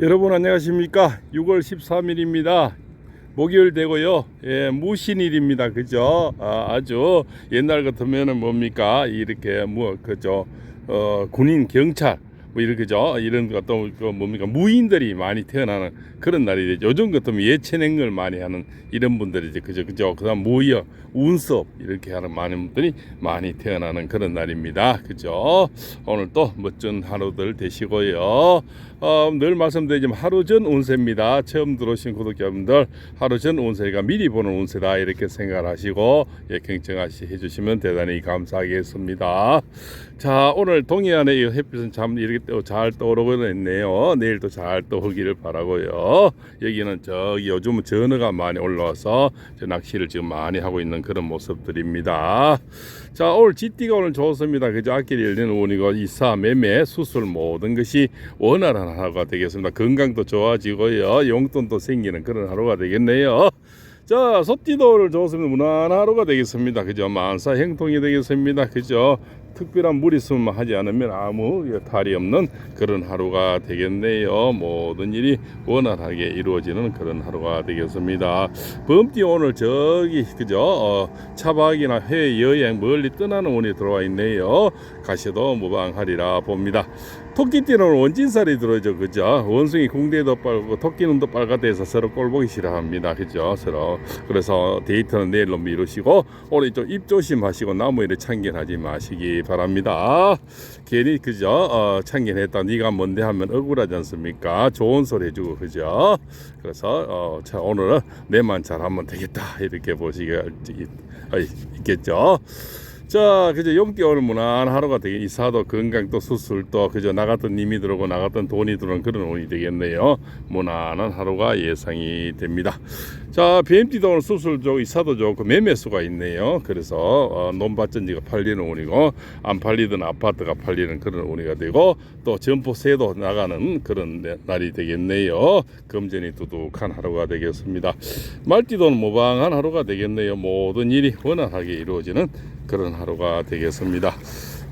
여러분 안녕하십니까? 6월 13일입니다. 목요일 되고요. 예, 무신일입니다. 그죠? 아, 주 옛날 같으면은 뭡니까? 이렇게 뭐 그죠? 어, 군인 경찰 뭐 이렇게죠. 이런 것도 그 뭡니까? 무인들이 많이 태어나는 그런 날이 되죠. 요즘 같으면 예체능을 많이 하는 이런 분들이 이제 그죠 그죠. 그다음 모여 운석 이렇게 하는 많은 분들이 많이 태어나는 그런 날입니다. 그죠? 오늘 또 멋진 하루들 되시고요. 어, 늘 말씀드리지만 하루 전 운세입니다. 처음 들어오신 구독자분들 하루 전 운세가 미리 보는 운세다 이렇게 생각하시고 예, 경청하시 해주시면 대단히 감사하겠습니다. 자 오늘 동해안의 이 햇빛은 참 이렇게 또잘 떠오르고 있네요 내일도 잘 떠오르기를 바라고요 여기는 저기 요즘은 전어가 많이 올라와서 저 낚시를 지금 많이 하고 있는 그런 모습들입니다 자 오늘 지띠가 오늘 좋습니다 그죠 앞길이 열리는 운이고 이사 매매 수술 모든 것이 원활한 하루가 되겠습니다 건강도 좋아지고요 용돈도 생기는 그런 하루가 되겠네요 자, 오늘 좋습니다. 무난한 하루가 되겠습니다. 그죠? 만사 행통이 되겠습니다. 그죠? 특별한 무리수만 하지 않으면 아무 탈이 없는 그런 하루가 되겠네요. 모든 일이 원활하게 이루어지는 그런 하루가 되겠습니다. 범띠 오늘 저기 그죠? 어, 차박이나 해외 여행 멀리 떠나는 운이 들어와 있네요. 가셔도 무방하리라 봅니다. 토끼띠는 원진살이 들어죠, 그죠? 원숭이 궁대도 빨고 토끼눈도 빨갛대서 서로 꼴보기 싫어합니다, 그죠? 서로 그래서 데이트는 내일로 미루시고 오늘 좀 입 조심하시고 나무 일에 참견하지 마시기 바랍니다. 괜히 그죠? 어, 참견했다 네가 뭔데 하면 억울하지 않습니까? 좋은 소리 해주고 그죠? 그래서 어, 자 오늘은 내만 잘하면 되겠다 이렇게 있- 어, 있겠죠. 자, 그저 용띠 오늘 무난 하루가 되게 이사도 건강 또 수술 또 그저 나갔던 님이 들어오고 나갔던 돈이 들어오는 그런 운이 되겠네요. 무난한 하루가 예상이 됩니다. 자, BMT도 오늘 수술 좋고 이사도 좋고 매매수가 있네요. 그래서 어, 논밭전지가 팔리는 운이고 안 팔리던 아파트가 팔리는 그런 운이가 되고 또 점포세도 나가는 그런 내- 날이 되겠네요. 금전이 두둑한 하루가 되겠습니다. 말띠도는 무방한 하루가 되겠네요. 모든 일이 원활하게 이루어지는 그런 하루가 되겠습니다.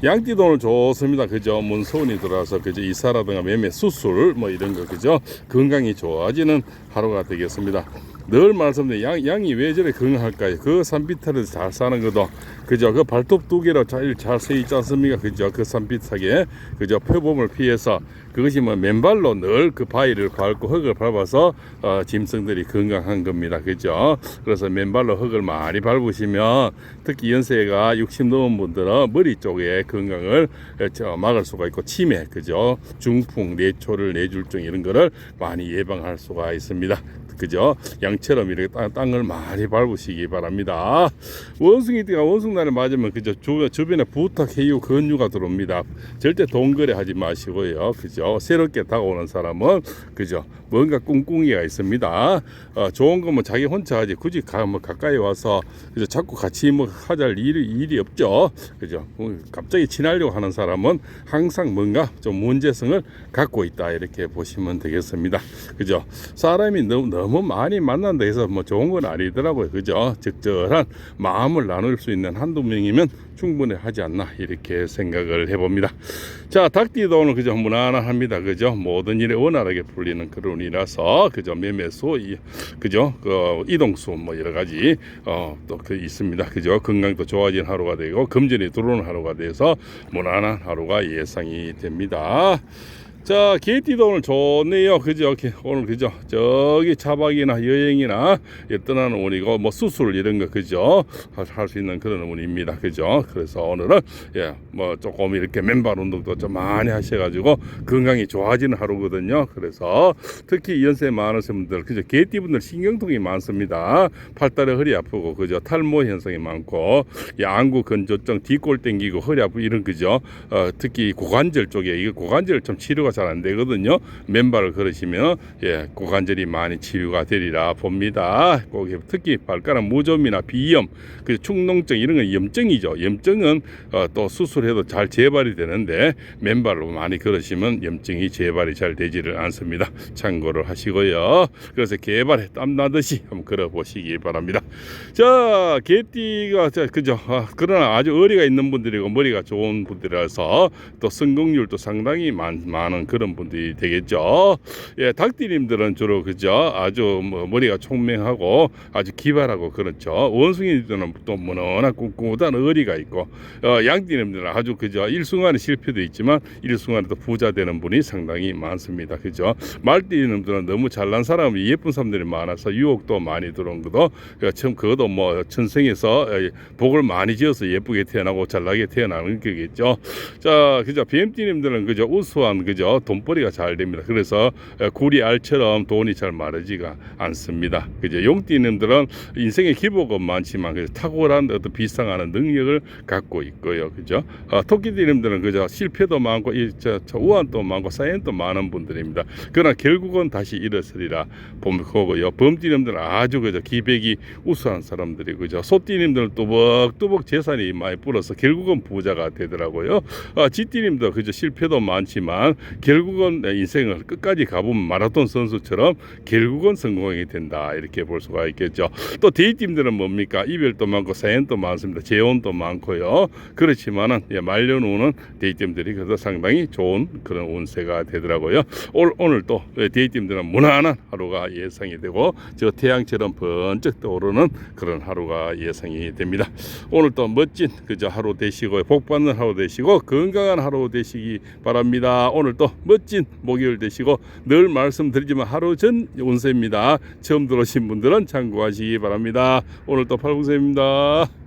양띠도 오늘 좋습니다. 그죠? 문서운이 들어와서 그죠? 이사라든가 매매 수술 뭐 이런 거 그죠? 건강이 좋아지는 하루가 되겠습니다. 늘 말씀드린 양, 양이 왜 저래 건강할까요? 그 산비탈을 잘 사는 것도 그죠? 그 발톱 두 개로 잘, 잘서 있지 않습니까? 그죠? 그 산비탈에 그죠? 표범을 피해서 그것이 뭐 맨발로 늘 그 바위를 밟고 흙을 밟아서 어, 짐승들이 건강한 겁니다. 그죠? 그래서 맨발로 흙을 많이 밟으시면 특히 연세가 60 넘은 분들은 머리 쪽에 건강을 어, 저, 막을 수가 있고 치매, 그죠? 중풍, 뇌초를 뇌줄증 이런 거를 많이 예방할 수가 있습니다. 그죠? 양처럼 이렇게 땅, 땅을 많이 밟으시기 바랍니다. 원숭이띠가 원숭날에 맞으면 그죠? 주, 주변에 부탁, 해유, 건유가 들어옵니다. 절대 돈거래 하지 마시고요. 그죠? 새롭게 다가오는 사람은 그죠? 뭔가 꿍꿍이가 있습니다. 어, 좋은 거면 자기 혼자 하지 굳이 가, 뭐 가까이 와서 그죠? 자꾸 같이 뭐 하자 일이, 일이 없죠. 그죠? 어, 갑자기 친하려고 하는 사람은 항상 뭔가 좀 문제성을 갖고 있다 이렇게 보시면 되겠습니다. 그죠? 사람이 너무, 너무 많이 만난다 해서 뭐 좋은 건 아니더라고요. 그죠? 적절한 마음을 나눌 수 있는 한두 명이면 충분히 하지 않나 이렇게 생각을 해봅니다. 자, 닭띠도 오늘 그죠? 무난합니다. 그죠? 모든 일이 원활하게 풀리는 그런 운이라서 그죠? 매매수, 이- 그죠? 그 이동수 뭐 여러 가지 어, 또그 있습니다. 그죠? 건강도 좋아진 하루가 되고 금전이 들어오는 하루가 돼서 무난한 하루가 예상이 됩니다. 자, 개띠도 오늘 좋네요. 그죠? 게- 오늘 그죠? 저기 차박이나 여행이나 예, 떠나는 운이고 뭐 수술 이런 거 그죠? 할 수 있는 그런 운입니다. 그죠? 그래서 오늘은 예, 뭐 조금 이렇게 맨발 운동도 좀 많이 하셔가지고 건강이 좋아지는 하루거든요. 그래서 특히 연세 많으신 분들, 그죠? 개띠 분들 신경통이 많습니다. 팔다리 허리 아프고 그죠? 탈모 현상이 많고 양구 건조증, 뒷골 땡기고 허리 아프고 이런 그죠? 어, 특히 고관절 쪽에 이게 고관절 좀 치료가 잘 안 되거든요. 맨발을 걸으시면 예, 고관절이 많이 치유가 되리라 봅니다. 꼭 특히 발가락 무좀이나 비염, 그 축농증 이런 건 염증이죠. 염증은 어, 또 수술해도 잘 재발이 되는데 맨발로 많이 걸으시면 염증이 재발이 잘 되지를 않습니다. 참고를 하시고요. 그래서 개발에 땀 나듯이 한번 걸어 보시기 바랍니다. 자, 개띠가 자, 그죠? 아, 그러나 아주 어리가 있는 분들이고 머리가 좋은 분들이라서 또 성공률도 상당히 많, 많은 하는 그런 분들이 되겠죠. 예, 닭띠님들은 주로 그죠 아주 뭐 머리가 총명하고 아주 기발하고 그렇죠. 원숭이들은 또 무난한 꿋꿋한 의리가 있고 어, 양띠님들은 아주 그죠 일순간에 실패도 있지만 일순간에 또 부자 되는 분이 상당히 많습니다. 그죠? 말띠님들은 너무 잘난 사람, 예쁜 사람들이 많아서 유혹도 많이 들어온 것도 그 처음 그것도 뭐 천생에서 어, 복을 많이 지어서 예쁘게 태어나고 잘나게 태어나는 거겠죠. 자, 그죠? BM띠님들은 그죠 우수한 그죠 돈벌이가 잘 됩니다. 그래서 어, 구리 알처럼 돈이 잘 마르지가 않습니다. 그죠? 용띠님들은 인생의 기복은 많지만 그죠? 탁월한 어떤 비상하는 능력을 갖고 있고요. 그죠? 어, 토끼띠님들은 그죠 실패도 많고 이, 저, 저 우한도 많고 사연도 많은 분들입니다. 그러나 결국은 다시 일어서리라 보고요. 범띠님들은 아주 그죠 기백이 우수한 사람들이 그죠. 소띠님들은 뚜벅뚜벅 재산이 많이 불어서 결국은 부자가 되더라고요. 아, 지띠님도 그죠 실패도 많지만 결국은 내 인생을 끝까지 가보면 마라톤 선수처럼 결국은 성공하게 된다 이렇게 볼 수가 있겠죠. 또 데이팀들은 뭡니까 이별도 많고 사연도 많습니다. 재혼도 많고요. 그렇지만은 예, 말년우는 데이팀들이 그래서 상당히 좋은 그런 운세가 되더라고요. 올, 오늘 또 데이팀들은 무난한 하루가 예상이 되고 저 태양처럼 번쩍 떠오르는 그런 하루가 예상이 됩니다. 오늘 또 멋진 그저 하루 되시고 복 받는 하루 되시고 건강한 하루 되시기 바랍니다. 오늘 또 멋진 목요일 되시고 늘 말씀드리지만 하루 전 운세입니다. 처음 들어오신 분들은 참고하시기 바랍니다. 오늘 또 팔구세입니다.